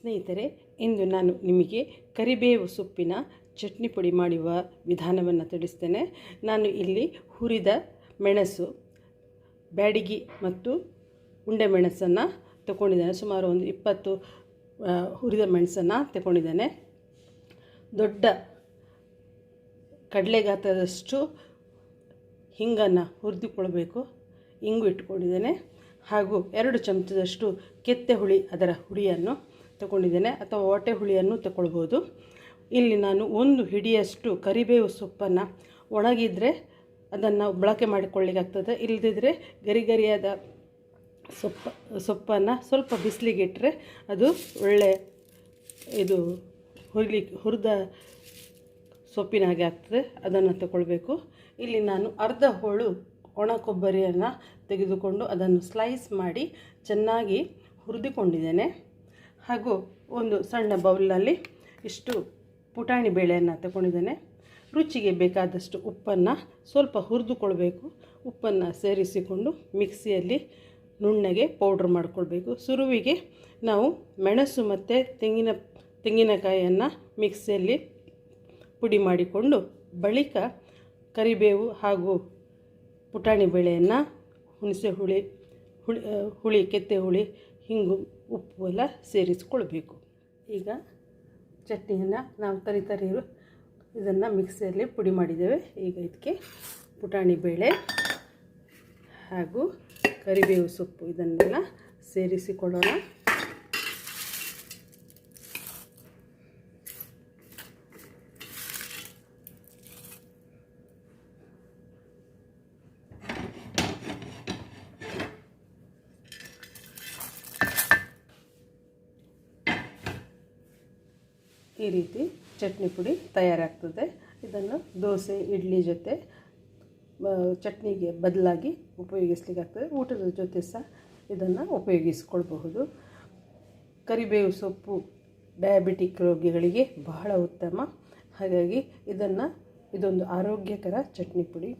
ಸ್ನೇಹಿತರೆ, ಇಂದು ನಾನು ನಿಮಗೆ ಕರಿಬೇವು ಸೊಪ್ಪಿನ ಚಟ್ನಿ ಪುಡಿ ಮಾಡುವ ವಿಧಾನವನ್ನು ತಿಳಿಸ್ತೇನೆ. ನಾನು ಇಲ್ಲಿ ಹುರಿದ ಮೆಣಸು, ಬ್ಯಾಡಗಿ ಮತ್ತು ಉಂಡೆ ಮೆಣಸನ್ನು ತಗೊಂಡಿದ್ದೇನೆ ಸುಮಾರು ಒಂದು ಇಪ್ಪತ್ತು ಹುರಿದ ಮೆಣಸನ್ನು ತಗೊಂಡಿದ್ದೇನೆ ದೊಡ್ಡ ಕಡಲೆ ಗಾತ್ರದಷ್ಟು ಹಿಂಗನ್ನು ಹುರಿದುಕೊಳ್ಬೇಕು. ಇಂಗು ಇಟ್ಕೊಂಡಿದ್ದೇನೆ. ಹಾಗೂ ಎರಡು ಚಮಚದಷ್ಟು ಕೆತ್ತೆ ಹುಳಿ, ಅದರ ಹುಳಿಯನ್ನು ತಗೊಂಡಿದ್ದೇನೆ ಅಥವಾ ಹೊಟ್ಟೆ ಹುಳಿಯನ್ನು ತಗೊಳ್ಬೋದು. ಇಲ್ಲಿ ನಾನು ಒಂದು ಹಿಡಿಯಷ್ಟು ಕರಿಬೇವು ಸೊಪ್ಪನ್ನು ಒಣಗಿದರೆ ಅದನ್ನು ಬಳಕೆ ಮಾಡಿಕೊಳ್ಳಿಕ್ಕಾಗ್ತದೆ ಇಲ್ಲದಿದ್ದರೆ ಗರಿ ಗರಿಯಾದ ಸೊಪ್ಪ, ಸೊಪ್ಪನ್ನು ಸ್ವಲ್ಪ ಬಿಸಿಲಿಗಿಟ್ಟರೆ ಅದು ಒಳ್ಳೆ ಇದು ಹುರಿಲಿ, ಹುರಿದ ಸೊಪ್ಪಿನ ಹಾಗೆ ಆಗ್ತದೆ. ಅದನ್ನು ತಗೊಳ್ಬೇಕು. ಇಲ್ಲಿ ನಾನು ಅರ್ಧ ಹೋಳು ಒಣ ಕೊಬ್ಬರಿಯನ್ನು ತೆಗೆದುಕೊಂಡು ಅದನ್ನು ಸ್ಲೈಸ್ ಮಾಡಿ ಚೆನ್ನಾಗಿ ಹುರಿದುಕೊಂಡಿದ್ದೇನೆ. ಹಾಗೂ ಒಂದು ಸಣ್ಣ ಬೌಲ್ನಲ್ಲಿ ಇಷ್ಟು ಪುಟಾಣಿ ಬೇಳೆಯನ್ನು ತಗೊಂಡಿದ್ದೇನೆ. ರುಚಿಗೆ ಬೇಕಾದಷ್ಟು ಉಪ್ಪನ್ನು ಸ್ವಲ್ಪ ಹುರಿದುಕೊಳ್ಬೇಕು. ಉಪ್ಪನ್ನು ಸೇರಿಸಿಕೊಂಡು ಮಿಕ್ಸಿಯಲ್ಲಿ ನುಣ್ಣಗೆ ಪೌಡ್ರ್ ಮಾಡಿಕೊಳ್ಬೇಕು. ಸುರುವಿಗೆ ನಾವು ಮೆಣಸು ಮತ್ತು ತೆಂಗಿನ, ತೆಂಗಿನಕಾಯಿಯನ್ನು ಮಿಕ್ಸಿಯಲ್ಲಿ ಪುಡಿ ಮಾಡಿಕೊಂಡು ಬಳಿಕ ಕರಿಬೇವು ಹಾಗೂ ಪುಟಾಣಿ ಬೇಳೆಯನ್ನು ಹುಣಸೆ ಹುಳಿ ಹುಳಿ ಹುಳಿ, ಕೆತ್ತೆ ಹುಳಿ, ಹಿಂಗು ಉಪ್ಪು ಎಲ್ಲ ಸೇರಿಸ್ಕೊಳ್ಬೇಕು. ಈಗ ಚಟ್ನಿಯನ್ನು ನಾವು ತರಿ ತರಿ ಇದನ್ನು ಮಿಕ್ಸಿಯಲ್ಲಿ ಪುಡಿ ಮಾಡಿದ್ದೇವೆ. ಈಗ ಇದಕ್ಕೆ ಪುಟಾಣಿ ಬೇಳೆ ಹಾಗೂ ಕರಿಬೇವು ಸೊಪ್ಪು ಇದನ್ನೆಲ್ಲ ಸೇರಿಸಿಕೊಳ್ಳೋಣ. ಈ ರೀತಿ ಚಟ್ನಿ ಪುಡಿ ತಯಾರಾಗ್ತದೆ. ಇದನ್ನು ದೋಸೆ, ಇಡ್ಲಿ ಜೊತೆ ಚಟ್ನಿಗೆ ಬದಲಾಗಿ ಉಪಯೋಗಿಸ್ಲಿಕ್ಕಾಗ್ತದೆ ಊಟದ ಜೊತೆ ಸಹ ಇದನ್ನು ಉಪಯೋಗಿಸ್ಕೊಳ್ಬಹುದು. ಕರಿಬೇವು ಸೊಪ್ಪು ಡಯಾಬಿಟಿಕ್ ರೋಗಿಗಳಿಗೆ ಬಹಳ ಉತ್ತಮ. ಹಾಗಾಗಿ ಇದನ್ನು, ಇದೊಂದು ಆರೋಗ್ಯಕರ ಚಟ್ನಿ ಪುಡಿ.